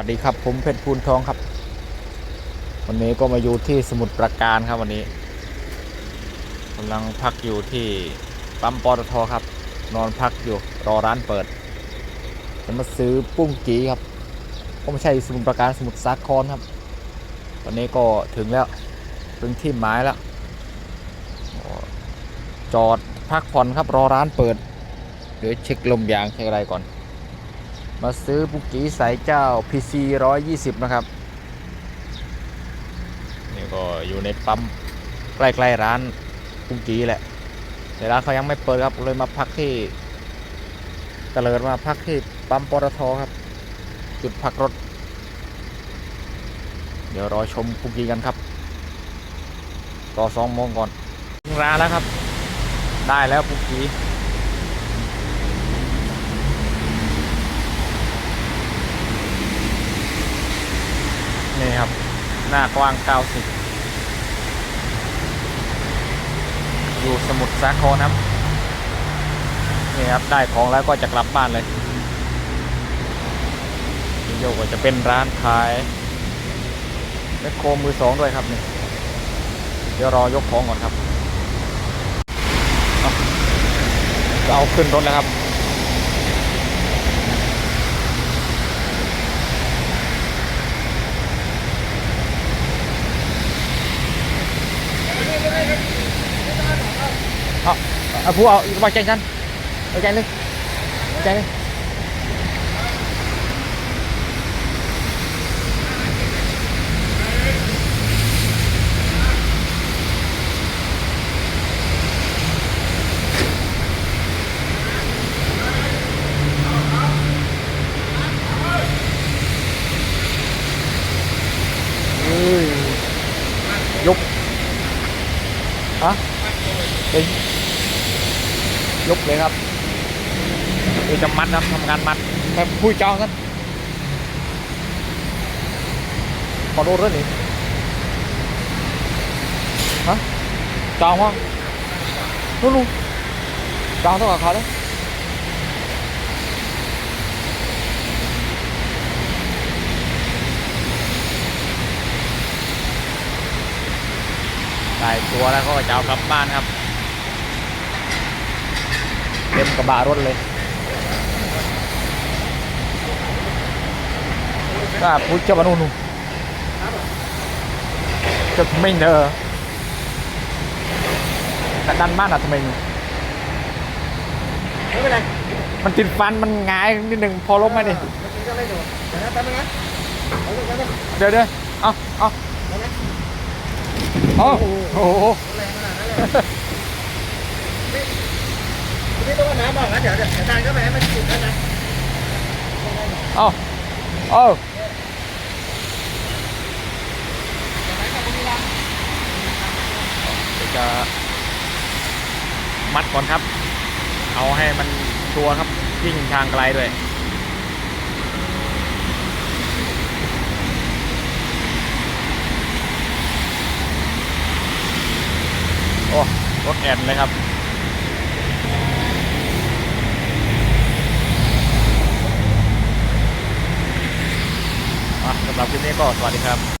วัสดีครับผมเพชรพูนทองครับ วันนี้ก็มาอยู่ที่สมุทรปราการครับวันนี้กำลังพักอยู่ที่ปั๊มปตทครับ นอนพักอยู่รอร้านเปิดจะมาซื้อปุ้งกีครับก็ไม่ใช่สมุทรปราการสมุทรสาครครับวันนี้ก็ถึงแล้วถึงที่หมายแล้วจอดพักผ่อนครับรอร้านเปิดเดี๋ยวเช็คลมยางเช็คอะไรก่อน มาซื้อปุกกี้สายเจ้า PC 120 นะครับ นี่ก็อยู่ในปั๊มใกล้ๆร้านปุกกี้แหละแต่ร้านเขายังไม่เปิดครับเลยมาพักที่ตะเลิดมาพักที่ปั๊มปตทครับ จุดพักรถ เดี๋ยวรอชมปุกกี้กันครับรอสองโมงก่อนถึงร้านแล้วครับ ได้แล้วปุกกี้ นี่ครับ หน้ากว้าง 90 อยู่สมุทรสาครครับ นี่ครับ ได้ของแล้วก็จะกลับบ้านเลยโยกก็จะเป็นร้านขายแมคโครมือสองด้วยครับนี่เดี๋ยวรอยกของก่อนครับ เอาจะเอาขึ้นรถแล้วครับ เอาเอาผู้เอาวางใจฉันวางใจ เลยวางใจเลยเฮ้ยยกฮะเฮ้ยยกเลยครับเดี๋ยวจะมัดครับทำงานมัดแต่ผู้จองกันขอดูเรื่องนี้ฮะจองว่านู่นนู่นจองเท่ากับเขาเลยได้ตัวแล้วก็จะเอากลับบ้านครับ เต็มกระบะรถเลยก็พูดเจ้าบ้านนู่นจะไม่เนอแต่ดันมากอะทำไมไม่เป็นไรมันติดฟันมันหงายนิดหนึ่งพอลบไหมดิมันก็ไม่โดนเดี๋ยวนะแป๊บนึงนะเอาลูกแป๊บนึงเดี๋ยวเดี๋ยวเอาเอาเอานะเอาโอ้โห แรงขนาดนั้นเลยนี่นี่ต้องว่าบอกนะเดี๋ยวเดี๋ยวทานเข้าไปให้มันติดแล้วนะเอาเอาเดี๋ยวจะมัดก่อนครับ เอาให้มันชัวร์ครับยิ่งทางไกลด้วยโอ้รถแอนเลยครับอะสำ หรับคลิปนี้ก็สวัสดีครับ